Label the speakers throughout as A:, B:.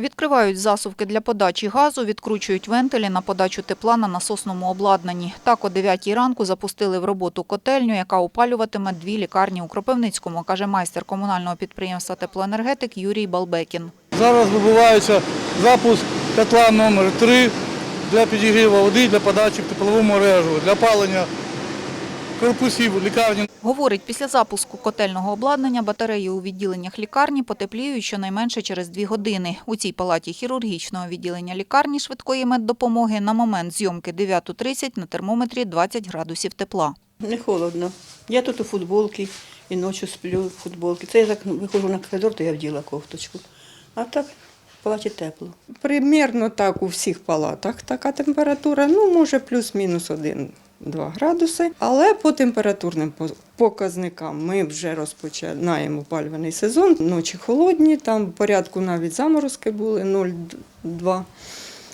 A: Відкривають засувки для подачі газу, відкручують вентилі на подачу тепла на насосному обладнанні. Так о 9 ранку запустили в роботу котельню, яка опалюватиме дві лікарні у Кропивницькому, каже майстер комунального підприємства теплоенергетик Юрій Балбекін.
B: Зараз відбувається запуск котла номер 3 для підігріву води, для подачі в теплову мережу, для палення корпусів лікарні.
A: Говорить, після запуску котельного обладнання батареї у відділеннях лікарні потепліють щонайменше через дві години. У цій палаті хірургічного відділення лікарні швидкої меддопомоги на момент зйомки 9.30 на термометрі 20 градусів тепла.
C: Не холодно. Я тут у футболці і ночі сплю в футболці. Це я так виходжу на коридор, то я вділа кофточку. А так в палаті тепло.
D: Примірно так у всіх палатах така температура, ну може плюс-мінус 1-2 градуси. Але по температурним показникам ми вже розпочинаємо опалювальний сезон. Ночі холодні, там в порядку навіть заморозки були 0,2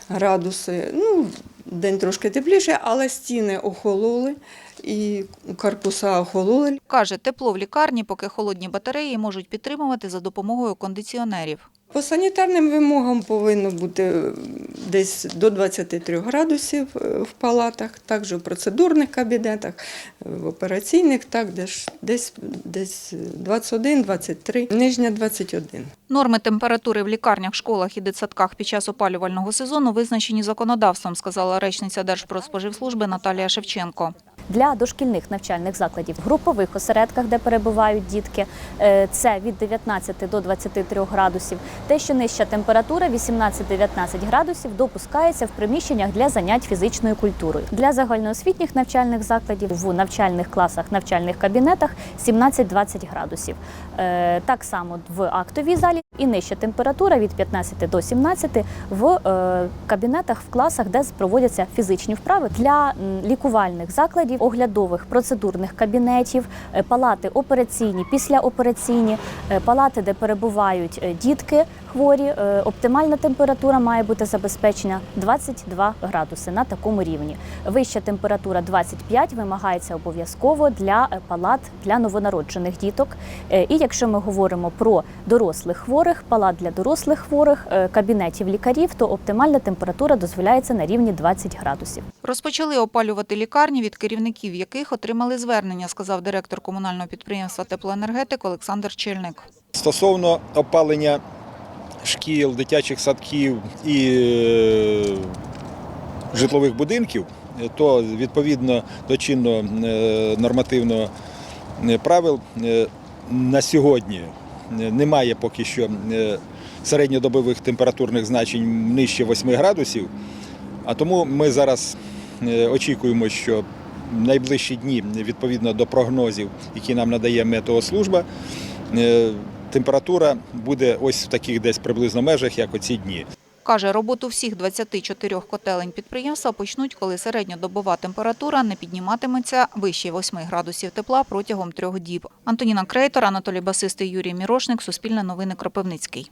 D: градуси. Ну, день трошки тепліше, але стіни охололи і корпуса охололи.
A: Каже, тепло в лікарні, поки холодні батареї можуть підтримувати за допомогою кондиціонерів.
D: По санітарним вимогам повинно бути е, десь до 23 градусів е, в палатах, також в процедурних кабінетах, е, в операційних, так, десь, десь, десь 21-23, нижня 21.
A: Норми температури в лікарнях, школах і дитсадках під час опалювального сезону визначені законодавством, сказала речниця Держпродспоживслужби Наталія Шевченко.
E: Для дошкільних навчальних закладів, в групових осередках, де перебувають дітки, е, це від 19 до 23 градусів. Те, що нижча температура 18-19 градусів, допускається в приміщеннях для занять фізичною культурою. Для загальноосвітніх навчальних закладів в навчальних класах, навчальних кабінетах 17-20 градусів. Е, Так само в актовій залі і нижча температура від 15 до 17 в е, кабінетах, в класах, де проводяться фізичні вправи для лікувальних закладів, оглядових процедурних кабінетів, е, палати операційні, післяопераційні, е, палати, де перебувають е, дітки хворі. Оптимальна температура має бути забезпечена 22 градуси на такому рівні. Вища температура 25 вимагається обов'язково для палат для новонароджених діток. І якщо ми говоримо про дорослих хворих, палат для дорослих хворих, кабінетів лікарів, то оптимальна температура дозволяється на рівні 20 градусів.
A: Розпочали опалювати лікарні, від керівників яких отримали звернення, сказав директор комунального підприємства теплоенергетик Олександр Чельник.
F: Стосовно опалення шкіл, дитячих садків і е, житлових будинків, то відповідно до чинного е, нормативного е, правил на сьогодні немає поки що середньодобових температурних значень нижче 8 градусів. А тому ми зараз очікуємо, що найближчі дні, відповідно до прогнозів, які нам надає Метеослужба, е, температура буде ось в таких десь приблизно межах, як оці дні.
A: Каже, роботу всіх 24 котелень підприємства почнуть, коли середньодобова температура не підніматиметься вище 8 градусів тепла протягом трьох діб. Антоніна Крейтор, Анатолій Басистий, Юрій Мірошник, Суспільне новини Кропивницький.